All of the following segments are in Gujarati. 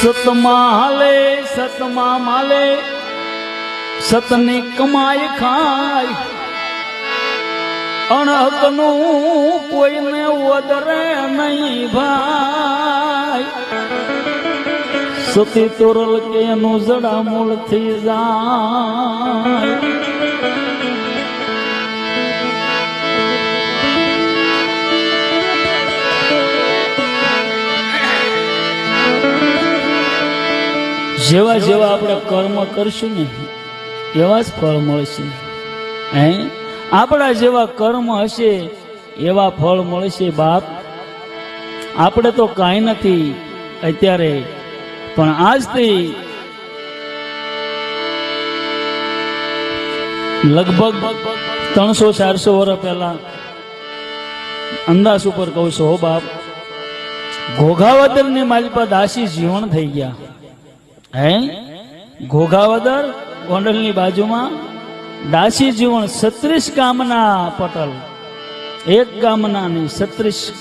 સતમાં હાલે સતમાં માલે સતની કમાય ખાય. અણહકનું કોઈને ઓદરે નહીં ભાઈ સતી તોરલ કે એનું જડામૂળ થઈ જાય. જેવા જેવા આપણે કર્મ કરશું ને, એવા જ ફળ મળશે. હે? આપણા જેવા કર્મ હશે, એવા ફળ મળશે બાપ. આપણે તો કાંઈ નથી અત્યારે, પણ આજથી લગભગ ત્રણસો, ચારસો વર્ષ પહેલા અંદાજ ઉપર કહું છું, હો બાપ. ઘોઘાવદરની માલિપા દાસી જીવન થઈ ગયા. હે? ઘોઘાવદર ગોંડલની બાજુમાં દાસી જીવન છત્રીસ ગામના પટલ. એક ગામના નહીં, છત્રીસ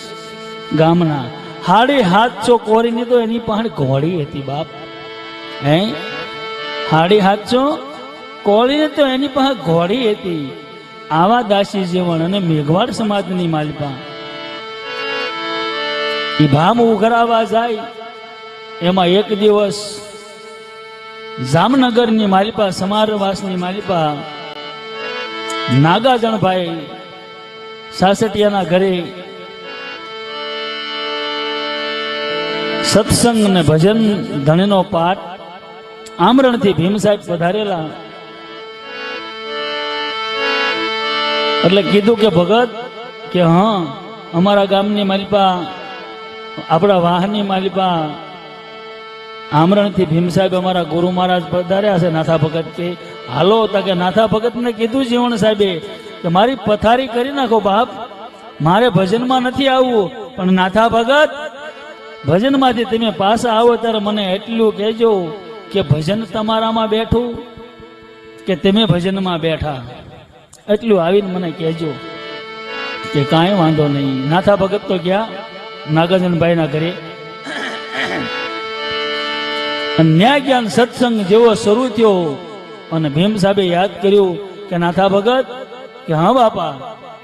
ગામના. હાડી હાથ ચો કોરીની તો એની પાસે ઘોડી હતી બાપ. હે? હાડી હાથ ચો કોળીને તો એની પાસે ઘોડી હતી. આવા દાસી જીવન અને મેઘવાડ સમાજની માલિકા એ ભામ ઉઘરાવા જાય. એમાં એક દિવસ જામનગરની માલિપા સમારવાસની માલિપા નાગાજણભાઈ સાસટિયાના ઘરે સત્સંગ ને ભજન ધણીનો પાઠ આમરણથી ભીમ સાહેબ પધારેલા. એટલે કીધું કે, ભગત, કે હા, અમારા ગામની માલિપા આપણા વાહનની માલિપા આમરણથી ભીમ સાહેબ અમારા ગુરુ મહારાજ પધાર્યા છે, નાથા ભગત કે હાલો હતા કે નાથા ભગતને કીધું જીવણ સાહેબે કે મારી પથારી કરી નાખો બાપ. મારે ભજનમાં નથી આવવું, પણ નાથા ભગત, ભજનમાંથી તમે પાછા આવો ત્યારે મને એટલું કહેજો કે ભજન તમારામાં બેઠું કે તમે ભજનમાં બેઠા. એટલું આવીને મને કહેજો કે કાંઈ વાંધો નહીં. નાથા ભગત તો ગયા, નાગાર્જુનભાઈના ઘરે. ન્યાય જ્ઞાન સત્સંગ જેવો શરૂ થયો અને ભીમ સાહેબે યાદ કર્યું કે નાથા ભગત, કે હા બાપા,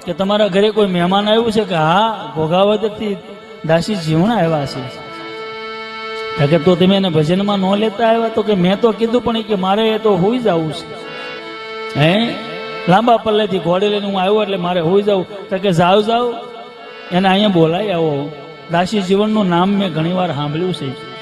કે તમારા ઘરે કોઈ મહેમાન આવ્યું છે કે હા ઘોઘાવદરથી દાસી જીવણા આવ્યા છે. કે તો તમે એને ભજનમાં ન લેતા આવ્યા તો કે મેં તો કીધું પણ કે મારે એ તો હોઈ જવું છે. હે? લાંબા પલ્લેથી ઘોડે લઈને હું આવ્યો એટલે મારે હોઈ જવું. તો કે જાવ જાવ એને અહીંયા બોલાય આવો. દાસી જીવનનું નામ મેં ઘણીવાર સાંભળ્યું છે.